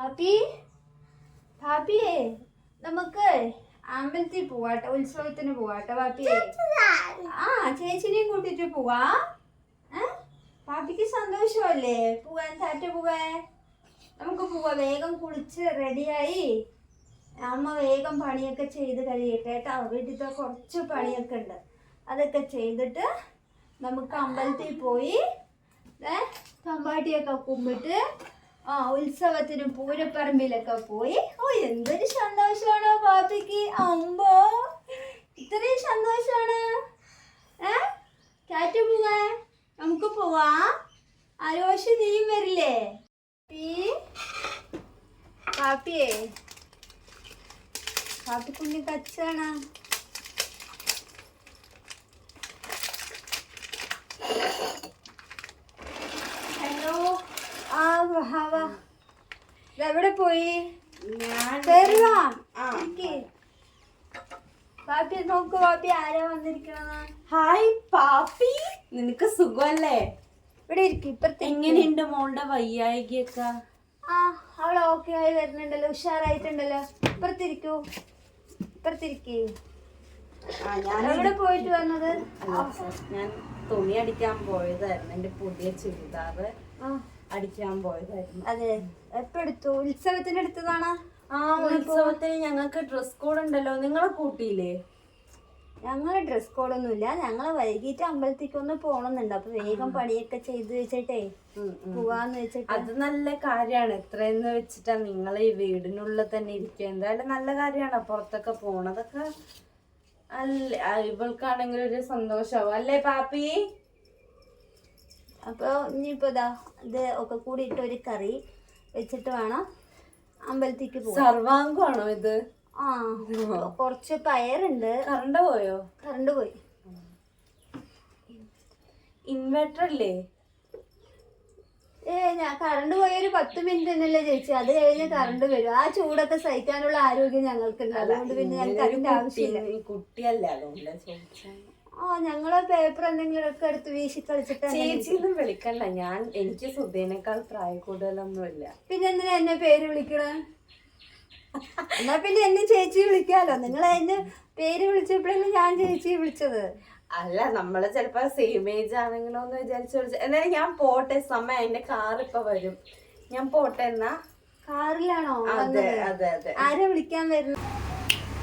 പാപ്പി? പാപ്പിയേ നമുക്ക് അമ്പലത്തിൽ പോവാട്ടോ ഉത്സവത്തിന് പോവാട്ടോ പാപ്പിയേ ആ ചേച്ചിനെയും കൂട്ടിട്ട് പോവാ? പാപ്പിക്ക് സന്തോഷമല്ലേ? പോവാൻ താറ്റ പോവേ നമുക്ക് പോവാ വേഗം കുളിച്ച് റെഡിയായി അമ്മ വേഗം പണിയൊക്കെ ചെയ്ത് കഴിയട്ടെ കേട്ടോ. വീട്ടിലത്തെ കുറച്ച് പണിയൊക്കെ ഉണ്ട്. അതൊക്കെ ചെയ്തിട്ട് നമുക്ക് അമ്പലത്തിൽ പോയി തമ്പാട്ടിയൊക്കെ കുമ്പിട്ട് ആ ഉത്സവത്തിന് പൂരപ്പറമ്പിലൊക്കെ പോയി. ഓ എന്തൊരു സന്തോഷമാണോ പാപ്പിക്ക്. അമ്പോ ഇത്രയും സന്തോഷമാണ് ഏ? കാറ്റ് നമുക്ക് പോവാ. ആരോഷ നീയും വരില്ലേ? പാപ്പി പാപ്പിയേ. പാപ്പി കച്ചാണ് ആ വാ. വാ എവിടെ പോയി. പാപ്പി നോക്ക് പാപ്പി ആരാ വന്നിരിക്കണ ഹായ് പാപ്പി. നിനക്ക് സുഖമല്ലേ? ഇവിടെ ഇരിക്കും ഇപ്പഴത്തെ എങ്ങനെയുണ്ട് മോളുടെ വയ്യായികയൊക്കെ? ആ അവൾ ഓക്കെ ആയി വരുന്നുണ്ടല്ലോ ഉഷാറായിട്ടുണ്ടല്ലോ. ഇപ്പുറത്തിരിക്കൂ ഇപ്പുറത്തിരിക്കേ എവിടെ പോയിട്ട് വന്നത്? ഞാൻ തുണി അടിക്കാൻ പോയതായിരുന്നു എന്റെ പുതിയ ചുരിദാറ്. ആ. അടിക്കാൻ പോയതായിരുന്നു. അതെ. എപ്പോ എടുത്തു? ഉത്സവത്തിന് എടുത്തതാണ്? ആ ഉത്സവത്തിന് ഞങ്ങൾക്ക് ഡ്രസ് കോഡ് ഉണ്ടല്ലോ. നിങ്ങളെ കൂട്ടിയില്ലേ? ഞങ്ങൾ ഡ്രസ് കോഡൊന്നുമില്ല ഞങ്ങൾ വൈകിട്ട് അമ്പലത്തേക്ക് ഒന്ന് പോകണമെന്നുണ്ട് അപ്പൊ വേഗം പണിയൊക്കെ ചെയ്തു വെച്ചിട്ടേ. പോവാന്ന് വെച്ചിട്ട്. അത് നല്ല കാര്യമാണ്. എത്രയെന്ന് വെച്ചിട്ടാ നിങ്ങൾ ഈ വീടിനുള്ളിൽ തന്നെ ഇരിക്കുക. എന്തായാലും നല്ല കാര്യമാണ്. പുറത്തൊക്കെ പോണതൊക്കെ അല്ല ഇവൾക്കാണെങ്കിൽ ഒരു സന്തോഷമാവും. അല്ലേ പാപ്പി? അപ്പൊ ഇനിയിപ്പോ ഇതാ ഇത് ഒക്കെ കൂടി ഇട്ട് ഒരു കറി വെച്ചിട്ട് വേണം അമ്പലത്തേക്ക് പോകാം സർവാംഗമാണോ ഇത്? ആ കുറച്ച് പയറുണ്ട്. കറണ്ട് പോയോ? കറണ്ട് പോയി. ഇൻവെർട്ടർ അല്ലേ? ഏ ഞാൻ കറണ്ട് പോയ ഒരു പത്ത് മിനിറ്റ് എന്നല്ലേ ചേച്ചി അത് കഴിഞ്ഞ് കറണ്ട് വരും. ആ ചൂടൊക്കെ സഹിക്കാനുള്ള ആരോഗ്യം ഞങ്ങൾക്കുണ്ട്. അതുകൊണ്ട് പിന്നെ ഞങ്ങൾക്ക് അതിന്റെ ആവശ്യമില്ല. കുട്ടിയല്ലേ ആ ഞങ്ങൾ പേപ്പർ എന്തെങ്കിലും ഒക്കെ എടുത്ത് വീശി കളിച്ചിട്ട് ചേച്ചിയൊന്നും വിളിക്കണ്ട. ഞാൻ എനിക്ക് സുധീനേക്കാൾ പ്രായ കൂടുതലൊന്നുമില്ല പിന്നെ എന്തിനാ എന്നെ പേര് വിളിക്കണേ? എന്നാ പിന്നെ എന്നെ ചേച്ചി വിളിക്കാലോ. നിങ്ങൾ എന്നെ പേര് വിളിച്ചപ്പോഴല്ലേ ഞാൻ ചേച്ചി വിളിച്ചത്. അല്ല നമ്മൾ ചെലപ്പോ സെയിം ഏജ് ആണെങ്കിലോ എന്ന് വിചാരിച്ചു വിളിച്ചു. എന്നാലും ഞാൻ പോട്ടെ. സമയം എന്റെ കാർ ഇപ്പൊ വരും. ഞാൻ പോട്ടെ എന്നാ? കാറിലാണോ അതെ അതെ അതെ. ആരെ വിളിക്കാൻ വരുന്നു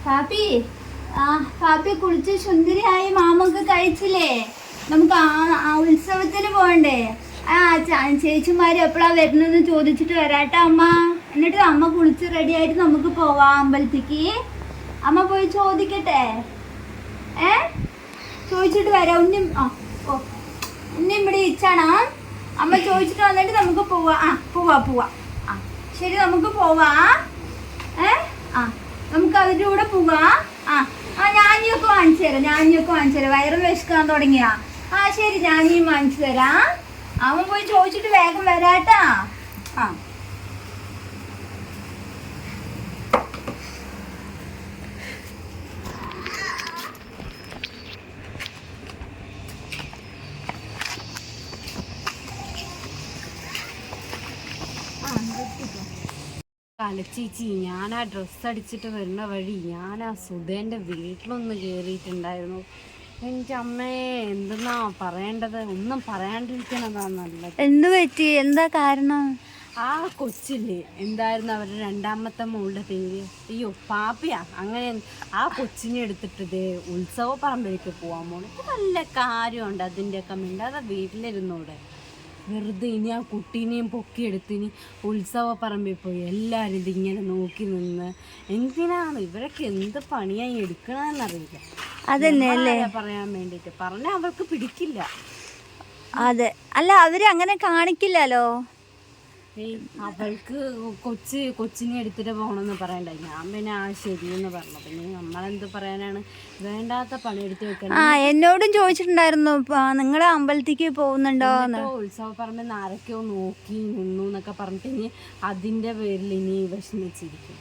പാപ്പി ആ പാപ്പി കുളിച്ച് സുന്ദരിയായി മാമൊക്കെ കഴിച്ചില്ലേ? നമുക്ക് ആ ഉത്സവത്തിന് പോകണ്ടേ? ആ ചേച്ചിമാര് എപ്പോഴാ വരുന്നതെന്ന് ചോദിച്ചിട്ട് വരാട്ടെ അമ്മ. എന്നിട്ട് അമ്മ കുളിച്ച് റെഡി ആയിട്ട് നമുക്ക് പോവാം അമ്പലത്തിക്ക്. അമ്മ പോയി ചോദിക്കട്ടെ. ഏ? ചോദിച്ചിട്ട് വരാം. ആ ഓ ഉന്നി ഇവിടെ ഇച്ചാണോ അമ്മ ചോദിച്ചിട്ട് വന്നിട്ട് നമുക്ക് പോവാ. ആ പോവാ പോവാ. ആ ശരി നമുക്ക് പോവാ. ഏ? ആ നമുക്ക് അവരുടെ കൂടെ പോവാ. ആ ആ ഞാനിയൊക്കെ വാങ്ങിച്ചു തരാം ഞാനിയൊക്കെ വാങ്ങിച്ചു തരാം. വയറും വിശക്കാൻ തുടങ്ങിയാ. ആ ശരി ഞാനിയും വാങ്ങിച്ചു തരാം. അവൻ പോയി ചോദിച്ചിട്ട് വേഗം വരാട്ടാ. ആ. കലച്ചേച്ചി ഞാൻ ആ ഡ്രസ്സ് അടിച്ചിട്ട് വരുന്ന വഴി ഞാൻ ആ സുധേന്റെ വീട്ടിലൊന്ന് കയറിയിട്ടുണ്ടായിരുന്നു എനിക്ക് അമ്മേ എന്തെന്നാ പറയേണ്ടത്? ഒന്നും പറയാണ്ടിരിക്കണതാ നല്ലത്. എന്ത് പറ്റി? എന്താ കാരണം? ആ കൊച്ചില്ലേ എന്തായിരുന്നു അവരുടെ രണ്ടാമത്തെ മോളുടെ പേര്? അയ്യോ പാപ്പിയാ. അങ്ങനെ ആ കൊച്ചിനെ എടുത്തിട്ട് ഇതേ ഉത്സവ പറമ്പിലേക്ക് പോവാൻ പോണു നല്ല കാര്യമുണ്ട് അതിന്റെയൊക്കെ മിണ്ടാതെ വീട്ടിലിരുന്നൂടെ. വെറുതെ ഇനി ആ കുട്ടീനെയും പൊക്കിയെടുത്ത് ഇനി ഉത്സവ പറമ്പിൽ പോയി എല്ലാവരും ഇതിങ്ങനെ നോക്കി നിന്ന് എന്തിനാണ് ഇവരൊക്കെ എന്ത് പണിയായി എടുക്കണമെന്നറിയില്ല അതന്നെ നമ്മളാരാ പറയാൻ വേണ്ടിയിട്ട്? പറഞ്ഞാൽ അവർക്ക് പിടിക്കില്ല. അതെ. അല്ല അവർ അങ്ങനെ കാണിക്കില്ലല്ലോ? അവൾക്ക് കൊച്ച് കൊച്ചിനെ എടുത്തിട്ട് പോകണമെന്ന് പറയണ്ട ഞാൻ പിന്നെ ആ ശരിയെന്ന് പറഞ്ഞു. പിന്നെ നമ്മളെന്ത് പറയാനാണ്? വേണ്ടാത്ത പണി എടുത്ത് വെക്കണം ആ എന്നോടും ചോദിച്ചിട്ടുണ്ടായിരുന്നു. നിങ്ങളെ അമ്പലത്തിക്ക് പോകുന്നുണ്ടോ? ഉത്സവ പറമ്പിൽ ആരൊക്കെയോ നോക്കി നിന്നു എന്നൊക്കെ പറഞ്ഞിട്ട് ഇനി അതിന്റെ പേരിൽ ഇനി വിഷമിച്ചിരിക്കും.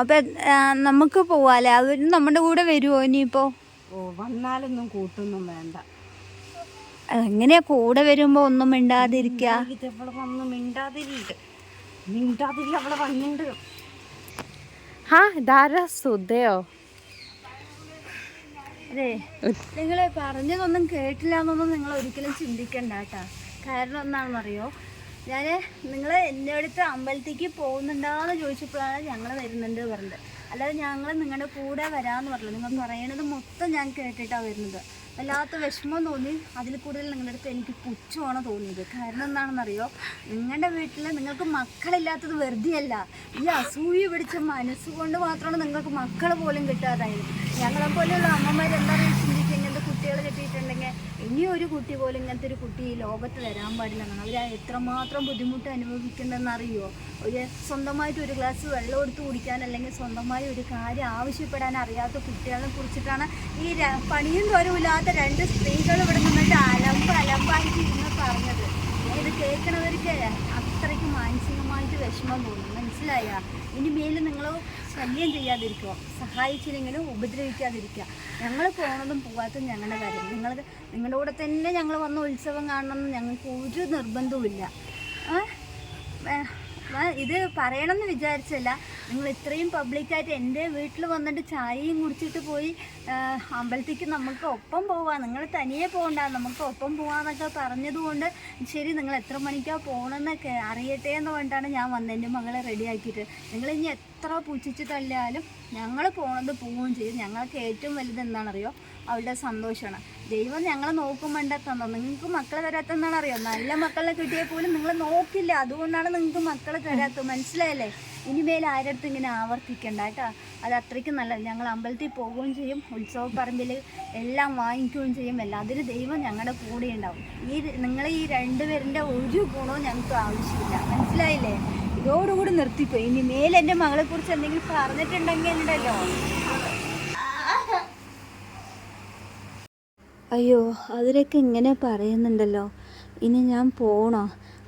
അപ്പൊ നമുക്ക് പോവാല്ലേ? അവരും നമ്മുടെ കൂടെ വരുമോ ഇനിയിപ്പോ? ഓ വന്നാലൊന്നും കൂട്ടൊന്നും വേണ്ട. എങ്ങനെയാ കൂടെ വരുമ്പോ ഒന്നും മിണ്ടാതിരിക്കുക ഹാ ഇതാരാ? സുധയോ? അതെ നിങ്ങൾ പറഞ്ഞതൊന്നും കേട്ടില്ല എന്നൊന്നും നിങ്ങൾ ഒരിക്കലും ചിന്തിക്കണ്ട കേട്ടാ. കാരണം എന്താണെന്നറിയോ? ഞാൻ നിങ്ങൾ എന്റെ അടുത്ത് അമ്പലത്തേക്ക് പോകുന്നുണ്ടാന്ന് ചോദിച്ചപ്പോഴാണ് ഞങ്ങൾ വരുന്നുണ്ട് പറഞ്ഞത്. അല്ലാതെ ഞങ്ങൾ നിങ്ങളുടെ കൂടെ വരാമെന്ന് പറഞ്ഞു നിങ്ങൾ പറയണത് മൊത്തം ഞാൻ കേട്ടിട്ടാണ് വരുന്നത്. വല്ലാത്ത വിഷമം തോന്നി. അതിൽ കൂടുതൽ നിങ്ങളുടെ അടുത്ത് എനിക്ക് പുച്ഛമാണ് തോന്നിയത്. കാരണം എന്താണെന്നറിയോ? നിങ്ങളുടെ വീട്ടിൽ നിങ്ങൾക്ക് മക്കളില്ലാത്തത് വെറുതെയല്ല. ഈ അസൂയ പിടിച്ച മനസ്സുകൊണ്ട് മാത്രമാണ് നിങ്ങൾക്ക് മക്കൾ പോലും കിട്ടാതായത്. ഞങ്ങളെ പോലെയുള്ള അമ്മമാർ എന്താ പറയുക ചിന്തിക്കുക? ഇങ്ങനത്തെ കുട്ടികൾ കിട്ടിയിട്ടുണ്ടെങ്കിൽ ഇനി ഒരു കുട്ടി പോലും ഇങ്ങനത്തെ ഒരു കുട്ടി ഈ ലോകത്ത് വരാൻ പാടില്ല എന്നാണ്. അവർ എത്രമാത്രം ബുദ്ധിമുട്ട് അനുഭവിക്കുന്നുണ്ടെന്ന് അറിയുമോ ഒരു സ്വന്തമായിട്ട് ഒരു ഗ്ലാസ് വെള്ളം എടുത്ത് കുടിക്കാൻ അല്ലെങ്കിൽ സ്വന്തമായി ഒരു കാര്യം ആവശ്യപ്പെടാൻ അറിയാത്ത കുട്ടികളെ കുറിച്ചിട്ടാണ് ഈ പണിയും തോരവുമില്ലാത്ത രണ്ട് സ്ത്രീകൾ ഇവിടെ നിന്നിട്ട് അലമ്പ് അലമ്പായിട്ട് ഇരുന്ന് പറഞ്ഞത്. ഇത് കേൾക്കുന്നവർക്ക് അത്രയ്ക്ക് മാനസികമായിട്ട് വിഷമം തോന്നും മനസ്സിലായ? ഇനി മേലിൽ നിങ്ങൾ ശല്യം ചെയ്യാതിരിക്കുക സഹായിച്ചില്ലെങ്കിലും ഉപദ്രവിക്കാതിരിക്കുക. ഞങ്ങൾ പോണതും പോകാത്തതും ഞങ്ങളുടെ കാര്യം. നിങ്ങൾ നിങ്ങളുടെ കൂടെ തന്നെ ഞങ്ങൾ വന്ന ഉത്സവം കാണണമെന്ന് ഞങ്ങൾക്ക് ഒരു നിർബന്ധവുമില്ല. ഇത് പറയണമെന്ന് വിചാരിച്ചല്ല നിങ്ങൾ ഇത്രയും പബ്ലിക്കായിട്ട് എന്റെ വീട്ടിൽ വന്നിട്ട് ചായയും കുടിച്ചിട്ട് പോയി അമ്പലത്തേക്ക് നമുക്ക് ഒപ്പം പോവാം. നിങ്ങൾ തനിയെ പോകണ്ട നമുക്ക് ഒപ്പം പോവാന്നൊക്കെ പറഞ്ഞതുകൊണ്ട് ശരി നിങ്ങൾ എത്ര മണിക്കാണ് പോകണമെന്നൊക്കെ അറിയട്ടെ എന്ന് പറഞ്ഞിട്ടാണ് ഞാൻ വന്നത് എന്റെ മകളെ റെഡിയാക്കിയിട്ട് നിങ്ങൾ ഇനി എത്ര പുച്ഛിച്ച് തള്ളിയാലും ഞങ്ങൾ പോണത് പോവുകയും ചെയ്യും. ഞങ്ങൾക്ക് ഏറ്റവും വലുത് എന്താണെന്നറിയോ? അവളുടെ സന്തോഷമാണ്. ദൈവം ഞങ്ങളെ നോക്കുമ്പോണ്ട തന്നോ നിങ്ങൾക്ക് മക്കളെ തരാത്തെന്നാണ് അറിയോ? നല്ല മക്കളെ കിട്ടിയാൽ പോലും നിങ്ങൾ നോക്കില്ല. അതുകൊണ്ടാണ് നിങ്ങൾക്ക് മക്കളെ തരാത്തത്. മനസ്സിലായല്ലേ? ഇനിമേൽ ആരടുത്തും ഇങ്ങനെ ആവർത്തിക്കണ്ട കേട്ടോ. അത് അത്രയ്ക്ക് നല്ലത്. ഞങ്ങൾ അമ്പലത്തിൽ പോവുകയും ചെയ്യും ഉത്സവ പറമ്പിൽ എല്ലാം വാങ്ങിക്കുകയും ചെയ്യും. എല്ലാം അതിന് ദൈവം ഞങ്ങളുടെ കൂടെ ഉണ്ടാവും. ഈ നിങ്ങൾ ഈ രണ്ടുപേരുടെ ഒരു ഗുണവും ഞങ്ങൾക്ക് ആവശ്യമില്ല. മനസ്സിലായില്ലേ? ഇതോടുകൂടി നിർത്തിപ്പോയി. ഇനി മേലെ എന്റെ മകളെക്കുറിച്ച് എന്തെങ്കിലും പറഞ്ഞിട്ടുണ്ടെങ്കിൽ ഉണ്ടല്ലോ. അയ്യോ അവരൊക്കെ ഇങ്ങനെ പറയുന്നുണ്ടല്ലോ. ഇനി ഞാൻ പോണോ?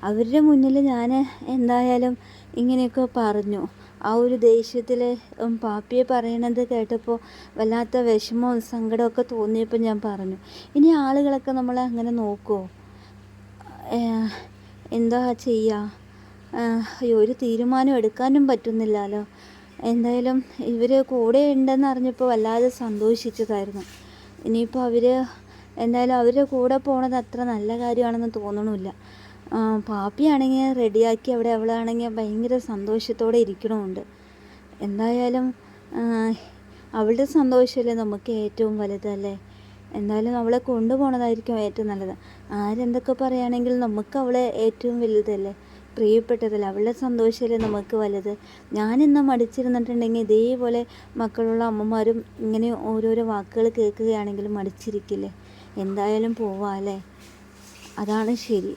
അവരുടെ മുന്നിൽ ഞാൻ എന്തായാലും ഇങ്ങനെയൊക്കെ പറഞ്ഞു. ആ ഒരു ദേഷ്യത്തിൽ പാപ്പിയെ പറയണത് കേട്ടപ്പോൾ വല്ലാത്ത വിഷമവും സങ്കടമൊക്കെ തോന്നിയപ്പോൾ ഞാൻ പറഞ്ഞു ഇനി ആളുകളൊക്കെ നമ്മളെ അങ്ങനെ നോക്കുമോ എന്താ ചെയ്യുക അയ്യോ ഒരു തീരുമാനം എടുക്കാനും പറ്റുന്നില്ലല്ലോ. എന്തായാലും ഇവർ കൂടെ ഉണ്ടെന്ന് അറിഞ്ഞപ്പോൾ വല്ലാതെ സന്തോഷിച്ചതായിരുന്നു. ഇനിയിപ്പോൾ അവർ എന്തായാലും അവരുടെ കൂടെ പോണത് അത്ര നല്ല കാര്യമാണെന്ന് തോന്നണമില്ല. പാപ്പിയാണെങ്കിൽ റെഡിയാക്കി അവിടെ അവളാണെങ്കിൽ ഭയങ്കര സന്തോഷത്തോടെ ഇരിക്കണമുണ്ട്. എന്തായാലും അവളുടെ സന്തോഷമല്ലേ നമുക്ക് ഏറ്റവും വലുതല്ലേ എന്തായാലും അവളെ കൊണ്ടുപോകണതായിരിക്കും ഏറ്റവും നല്ലത്. ആരെന്തൊക്കെ പറയുകയാണെങ്കിൽ നമുക്ക് അവളെ ഏറ്റവും വലുതല്ലേ? പ്രിയപ്പെട്ടതല്ല? അവളുടെ സന്തോഷമല്ലേ നമുക്ക് വലുത്? ഞാനിന്ന് മടിച്ചിരുന്നിട്ടുണ്ടെങ്കിൽ ഇതേപോലെ മക്കളുള്ള അമ്മമാരും ഇങ്ങനെ ഓരോരോ വാക്കുകൾ കേൾക്കുകയാണെങ്കിൽ മടിച്ചിരിക്കില്ലേ? എന്തായാലും പോവാം അല്ലേ? അതാണ് ശരി.